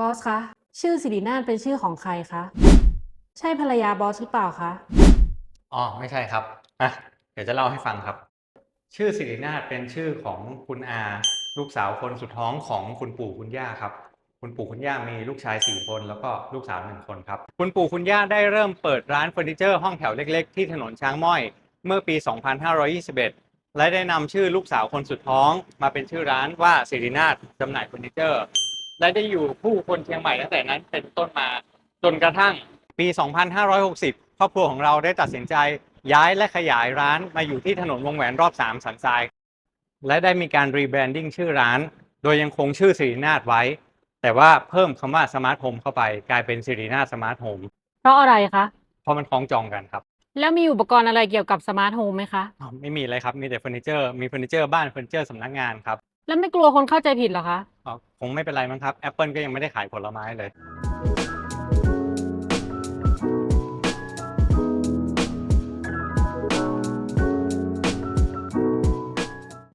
บอสคะ ชื่อสิรินาถเป็นชื่อของใครคะ ใช่ภรรยาบอสหรือเปล่าคะ อ๋อ ไม่ใช่ครับ อะ เดี๋ยวจะเล่าให้ฟังครับ ชื่อสิรินาถเป็นชื่อของคุณอา ลูกสาวคนสุดท้องของคุณปู่คุณย่าครับ คุณปู่คุณย่ามีลูกชายสี่คนแล้วก็ลูกสาวหนึ่งคนครับ คุณปู่คุณย่าได้เริ่มเปิดร้านเฟอร์นิเจอร์ห้องแถวเล็กๆ ที่ถนนช้างม้อย เมื่อปี 2521 และได้นำชื่อลูกสาวคนสุดท้อง มาเป็นชื่อร้านว่าสิรินาถจำหน่ายเฟอร์นิเจอร์ และได้อยู่คู่คนเชียงใหม่ตั้งแต่นั้นเป็นต้นมาจนกระทั่งปี 2560 ครอบครัวของเราได้ตัดสินใจย้ายและขยายร้านมาอยู่ที่ถนนวงแหวนรอบ 3 สันทราย และได้มีการรีแบรนดิ้งชื่อร้าน โดยยังคงชื่อสิรินาถไว้ แต่ว่าเพิ่มคำว่าสมาร์ทโฮมเข้าไปกลายเป็นสิรินาถสมาร์ทโฮมเพราะอะไรคะ เพราะมันคล้องจองกันครับ แล้วมีอุปกรณ์อะไรเกี่ยวกับสมาร์ทโฮมไหมคะอ๋อไม่มีเลยครับ มีแต่เฟอร์นิเจอร์ มีเฟอร์นิเจอร์บ้านเฟอร์นิเจอร์สำนักงานครับ แล้วไม่กลัวคนเข้าใจผิดเหรอคะอ๋อ คงไม่เป็นไรมั้งครับแอปเปิลก็ยังไม่ได้ขายผลไม้เลย